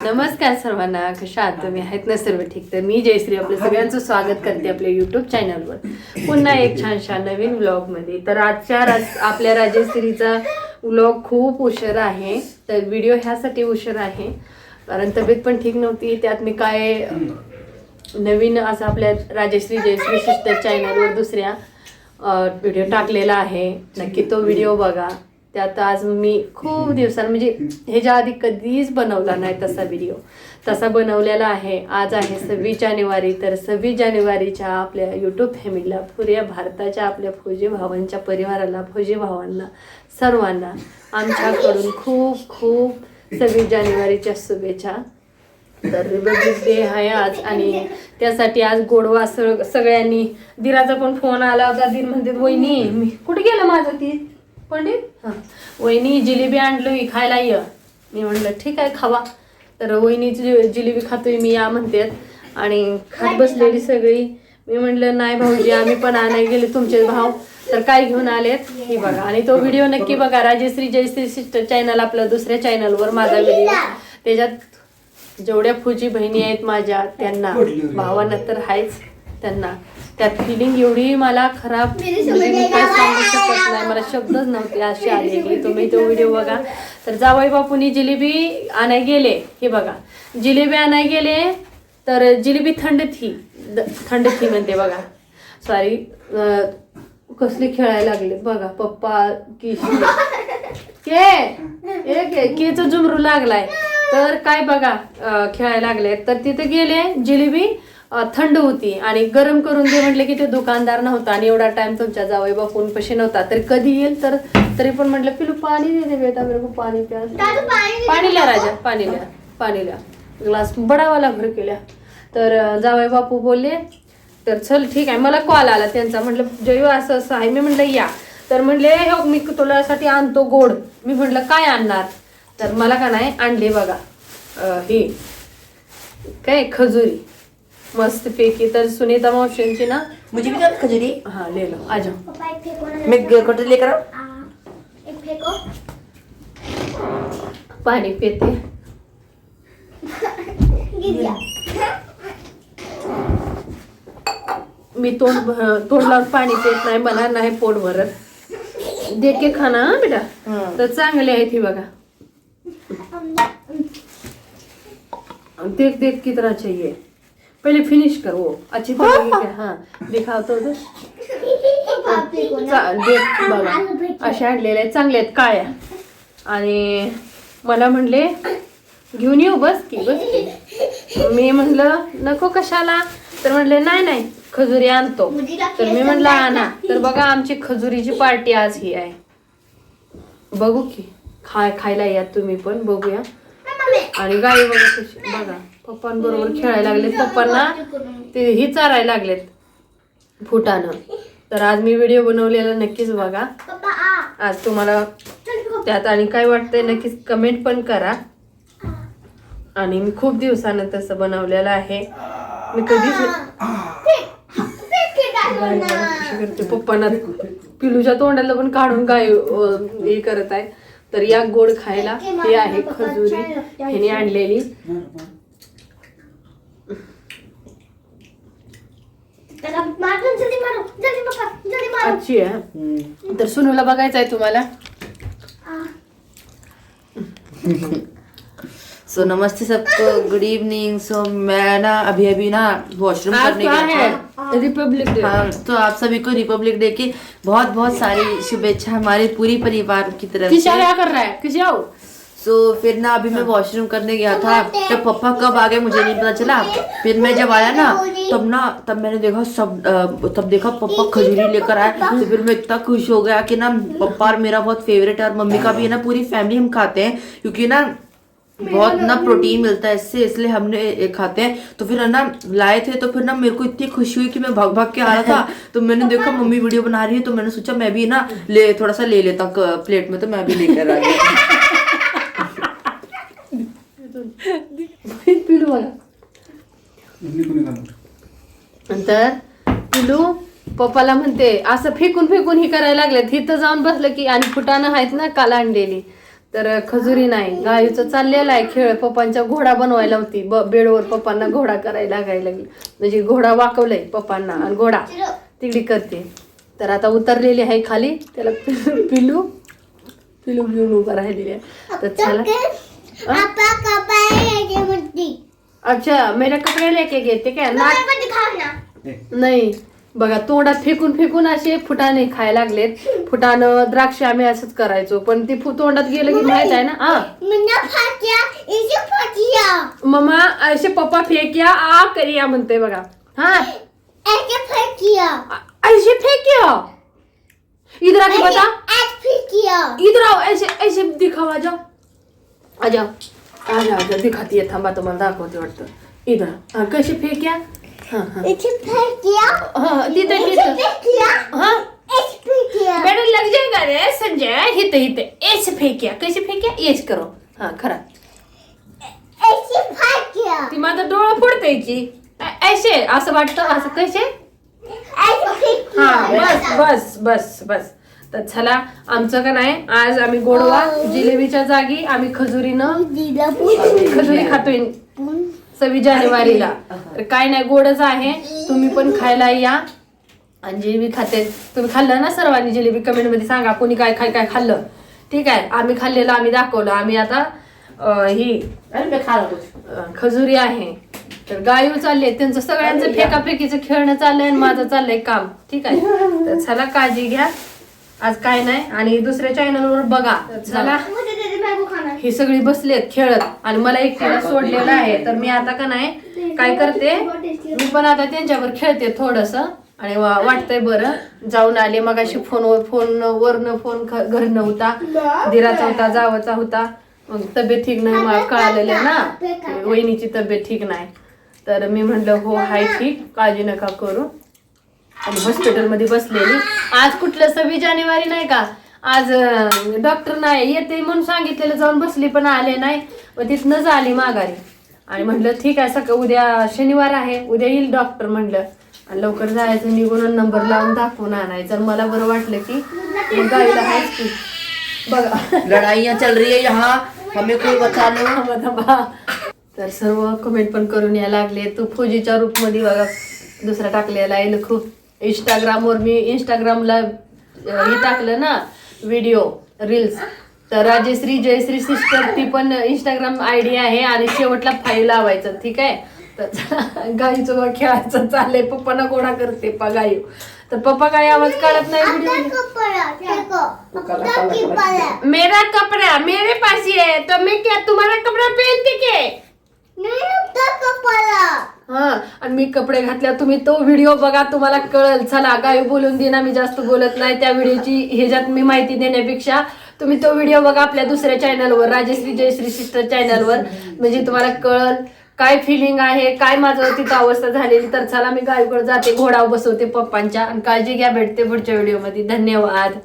नमस्कार सर्वांना कशा आहात तुम्ही? आहेत ना सर्व ठीक? तर मी जयश्री आपलं सगळ्यांचं स्वागत करते आपल्या युट्यूब चॅनलवर पुन्हा एक छानशा नवीन व्लॉगमध्ये तर आजच्या राज आपल्या राजेश्रीचा व्लॉग खूप उशीर आहे. तर व्हिडिओ ह्यासाठी उशीर आहे. कारण तब्येत पण ठीक नव्हती. त्यात मी काय नवीन असं आपल्या राजेश्री जयश्री सिस्टर चॅनलवर दुसऱ्या व्हिडिओ टाकलेला आहे. नक्की तो व्हिडिओ बघा. त्यात आज मी खूप दिवसां म्हणजे ह्याच्या आधी कधीच बनवला नाही तसा व्हिडिओ तसा बनवलेला आहे. आज आहे सव्वीस जानेवारी. तर सव्वीस जानेवारीच्या आपल्या यूट्यूब फॅमिलीला पुऱ्या भारताच्या आपल्या फौजी भावांच्या परिवाराला फौजी भावांना सर्वांना आमच्याकडून खूप खूप सव्वीस जानेवारीच्या शुभेच्छा. तर रिपब्लिक डे आहे आज आणि त्यासाठी आज गोडवा सग सगळ्यांनी दिराचा पण फोन आला होता दीर म्हणते वहिनी मी कुठे गेलं माझं ती पंडित? हां वहिनी जिलेबी आणलोय खायला ये. मी म्हणलं ठीक आहे खावा. तर वहिनी जि- जिलेबी खातोय मी या म्हणतात आणि खात बसलेली सगळी. मी म्हणलं नाही भाऊजी आम्ही पण आणाय गेले तुमचे भाव. तर काय घेऊन आलेत? हे बघा. आणि तो व्हिडिओ नक्की बघा. राजश्री जयश्री सिस्टर चॅनल आपलं दुसऱ्या चॅनलवर माझा व्हिडिओ त्याच्यात जेवढ्या फुजी बहिणी आहेत माझ्या त्यांना भावांना तर आहेच त्यांना. त्यात फिलिंग एवढी मला खराब म्हणजे मी काय सांगू शकत नाही. मला शब्दच नव्हते. असे आलेली तुम्ही तो व्हिडिओ बघा. तर जावई बापूनी जिलेबी आणाय गेले. हे बघा. जिलेबी आणाय गेले तर जिलेबी थंड थी. थंड थी म्हणते बघा. सॉरी कसले खेळायला लागले. बघा पप्पा की? के? एक केचं जुमरू लागलाय. तर काय बघा खेळायला लागले तर तिथे गेले जिलेबी. थंड होती आणि गरम करून दे म्हटले की ते दुकानदार नव्हता आणि एवढा टाइम तुमच्या जावई बापून पशी नव्हता. तर कधी येईल तर तरी पण म्हटलं पिलू पाणी दे दे बेटा मेरे को पाणी प्या. पाणी लिया राजा पाणी लिया पाणी लिया ग्लास बडावाला भर केल्या. तर जावई बापू बोलले तर चल ठीक आहे मला कॉल आला. त्यांचा म्हटलं जयू असं असं आहे. मी म्हटलं या. तर म्हणले हो मी तुझ्यासाठी आणतो गोड. मी म्हटलं काय आणणार? तर मला का नाही आणले बघा हे काय खजुरी. मस्त पैकी तर सुनीता मावशींची ना मुझे भी दो खजूरी हा ले लो. आ जाओ पापा एक फेंको ना. मैं कटोरी लेकर आऊं? आ, एक फेंको. पाणी पिते. गिर गया मी तोंड भ- तोंड लावून पाणी पित नाही मला नाही पोट भरत. देख के खाना हा बेटा. हम्म. तर चांगले आहेत ही बघा. देख देख कितना चाहिए. पहले फिनिश कर. अच्छी तरह हाँ. बघा. असे आणलेले आहेत चांगले आहेत काळ्या. आणि मला म्हणले घेऊन येऊ बस की बस की. मी म्हणलं नको कशाला? तर म्हणले नाही नाही खजुरी आणतो. तर मी म्हणलं आणा. तर बघा आमची खजुरीची पार्टी आज ही आहे. बघू की खाय खायला या तुम्ही पण बघूया. आणि गाई बघा बघा. पप्पांबरोबर खेळायला लागलेत. पप्पांना ते ही चारायला लागलेत फुटानं. तर आज मी व्हिडिओ बनवलेला नक्कीच बघा. आज तुम्हाला त्यात आणि काय वाटतंय नक्कीच कमेंट पण करा. आणि मी खूप दिवसानं तसं बनवलेलं आहे. मी कधीच पप्पांना पिलूच्या तोंडाला पण काढून गाय हे करत आहे. तर या गोड खायला हे आहे खजुरी. ह्याने आणलेली. त्याला मारो जल्दी मारो जल्दी पापा जल्दी मारो. आजची आहे हम्म. तर सुनूला बघायचं आहे तुम्हाला सो नमस्ते सबको. गुड इवनिंग सो मैं ना अभी अभी ना वॉशरूम करने गया था. रिपब्लिक डे हाँ तो आप सभी को रिपब्लिक डे की बहुत बहुत सारी शुभेच्छा हमारे पूरी परिवार की तरफ़ से. क्या कर रहा है? किसी सो फिर ना अभी मैं वॉशरूम करने गया था। तब पापा कब आ गए मुझे नहीं पता चला। फिर मैं जब आया ना तब ना तब मैंने देखा सब तब देखा पापा खजूरी लेकर आए तो फिर मैं इतना खुश हो गया कि ना पापा और मेरा बहुत फेवरेट है और मम्मी का भी है ना पूरी फैमिली हम खाते हैं। क्योंकि ना बहुत ना प्रोटीन मिलता है इससे इसलिए हमने खाते हैं। तो फिर है ना लाए थे तो फिर ना मेरे को इतनी खुशी हुई कि मैं भाग भाग के आ रहा था। तो मैंने देखा मम्मी वीडियो बना रही है तो मैंने सोचा मैं भी ना ले थोड़ा सा ले लेता प्लेट में तो मैं भी लेकर आ गया पिलू बघा नंतर पिलू पप्पाला म्हणते असं फेकून फेकून ही करायला लागले. तिथं जाऊन बसलं की आणि फुटाणं आहेत ना काल आणलेली तर खजुरी नाही. गायूचं चाललेलं आहे खेळ. पप्पांच्या घोडा बनवायला होती. ब बेडवर पप्पांना घोडा करायला लागायला लागली. म्हणजे घोडा वाकवलाय पप्पांना. आणि घोडा. तिकडे करते. तर आता उतरलेली आहे खाली. त्याला पिलू पिलू घेऊन उभं राहिलेली आहे. तर चला. कपाय म्हणती अच्छा मेरे कपडे लेके घेते काय? नाक पण खाव ना। नाही बघा तोंडात फेकून फेकून असे फुटाणे खायला लागलेत. फुटाणं द्राक्ष आम्ही असंच करायचो पण ते फु- तोंडात गेलं की माहित आहे ना? हा. मन्ना फाट्या इथे फाटिया। मम्मा असे पप्पा फेकिया आ करिया म्हणते बघा. हा. ऐसे फाटिया अ- ऐसे फेकिया? इधर आके बता. ऐसे फाटिया इधर आओ ऐसे ऐसे दिखाओ आ जाओ. आ जाओ आ जाओ आ जाओ दिखाती है थांबा तुम्हाला दाखवते वाटतं. इधर. हा, कशी फेक्या हा हा. इथे फाटिया हा तिथं इथे तिथं. फाटिया हा. ऐसे फाटिया मैडम लग जाएगा रे? संजय हिते हिते ऐसे फेक्या कैसे फेक्या करो. हा खरा. ऐसे फाटिया ती माझं डोळं फोडते की. ऐसे असं वाटतं? असं कसे हा बस बस बस बस. तर चला आमचं का नाही? आज आम्ही गोडवा जिलेबीच्या जागी आम्ही खजुरीनं खजुरी खातोय. सव्वीस जानेवारीला. तर काय नाही गोडच आहे. तुम्ही पण खायला या. आणि जिलेबी खाते. तुम्ही खाल्लं ना सर्वांनी जिलेबी? कमेंटमध्ये सांगा कोणी काय काय काय खाल्लं? ठीक आहे आम्ही खाल्लेलं आम्ही दाखवलं. आम्ही आता ही खजुरी आहे. तर गायू चालले त्यांचं सगळ्यांचं फेकाफेकीचं खेळणं चाललंय आणि माझं चाललंय काम. ठीक आहे. तर चला काळजी घ्या. आज काय नाही आणि दुसऱ्या चॅनलवर बघा. चला. ही सगळी बसलेत खेळत आणि मला एकट्याला सोडलेलं आहे तर मी आता का नाही काय करते मी पण आता त्यांच्यावर खेळते थोडस आणि वा- वाटतंय बरं. जाऊन आले मग अशी फोनवर फोन वरनं फोन ख- नव्हता. दिराचा होता जावाचा होता. मग तब्येत ठीक नाही मला कळालेलं ना. वहिनीची तब्येत ठीक नाही. तर मी म्हणलं हो हाय ठीक काळजी नका करू. आणि हॉस्पिटलमध्ये बसलेली. आज कुठलं सव्वीस जानेवारी नाही का? आज डॉक्टर नाही येते म्हणून सांगितलेलं जाऊन बसली पण आले नाही. मग तिथनंच आली माघारी. आणि म्हटलं ठीक आहे सकाळ उद्या शनिवार आहे. उद्या येईल डॉक्टर म्हटलं. आणि लवकर जायचं निघून नंबर लावून दाखवून आणायचं. आणि मला बरं वाटलं की आहेच बघा. लड़ाइयाँ चल रही है यहाँ. हमें कोई बचा तर सर्व कमेंट पण करून या लागले. तू फौजीच्या रूपमध्ये बघा. दुसरा टाकलेला आहे खूप. इंस्टाग्रामवर मी इंस्टाग्रामला हे टाकलं ना व्हिडिओ रील्स तर राजेश्री जयश्री सिस्टर ती पण इंस्टाग्राम आय डी आहे आणि शेवटला फाईल लावायचं ठीक आहे? तर गाईचं बघ खेळायचं चाललंय. पप्पाना गोळा करते पा गाई. तर पप्पा काय आवाज काढत नाही व्हिडिओ मेरा कपड़ा मेरे पास ही है तो मैं क्या तुम्हारा कपड़ा पहनते के? हा आणि मी कपडे घातल्या तुम्ही तो व्हिडिओ बघा तुम्हाला कळल. चला काय बोलून देना मी जास्त बोलत नाही त्या व्हिडिओची. ह्याच्यात मी माहिती देण्यापेक्षा तुम्ही तो व्हिडिओ बघा आपल्या दुसऱ्या चॅनलवर राजश्री जयश्री सिस्टर चॅनलवर म्हणजे तुम्हाला कळल काय फिलिंग आहे काय माझं तिथं अवस्था झालेली. तर चला मी गायकडे जाते घोडा बसवते पप्पांच्या. आणि काळजी घ्या भेटते पुढच्या व्हिडिओमध्ये. धन्यवाद.